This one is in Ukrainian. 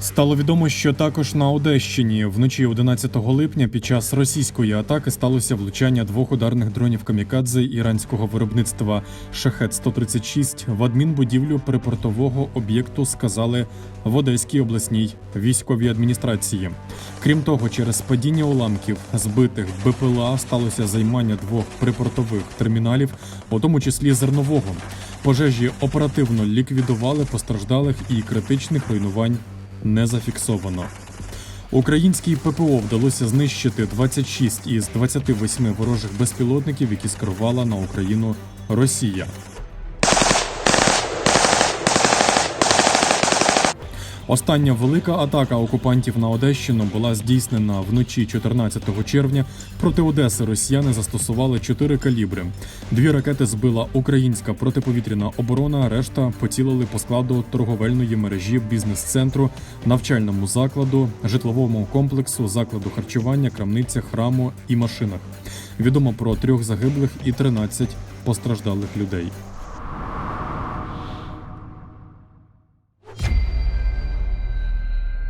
Стало відомо, що також на Одещині вночі 11 липня під час російської атаки сталося влучання двох ударних дронів камікадзе іранського виробництва Шахет 136 в адмінбудівлю припортового об'єкту. Сказали в Одеській обласній військовій адміністрації. Крім того, через падіння уламків збитих БПЛА сталося займання двох припортових терміналів, у тому числі зернового. Пожежі оперативно ліквідували постраждалих і критичних руйнувань не зафіксовано. Українській ППО вдалося знищити 26 із 28 ворожих безпілотників, які скерувала на Україну Росія. Остання велика атака окупантів на Одещину була здійснена вночі 14 червня. Проти Одеси росіяни застосували чотири калібри. Дві ракети збила українська протиповітряна оборона. Решта поцілили по складу торговельної мережі бізнес-центру, навчальному закладу, житловому комплексу, закладу харчування, крамниця, храму і машинах. Відомо про трьох загиблих і 13 постраждалих людей.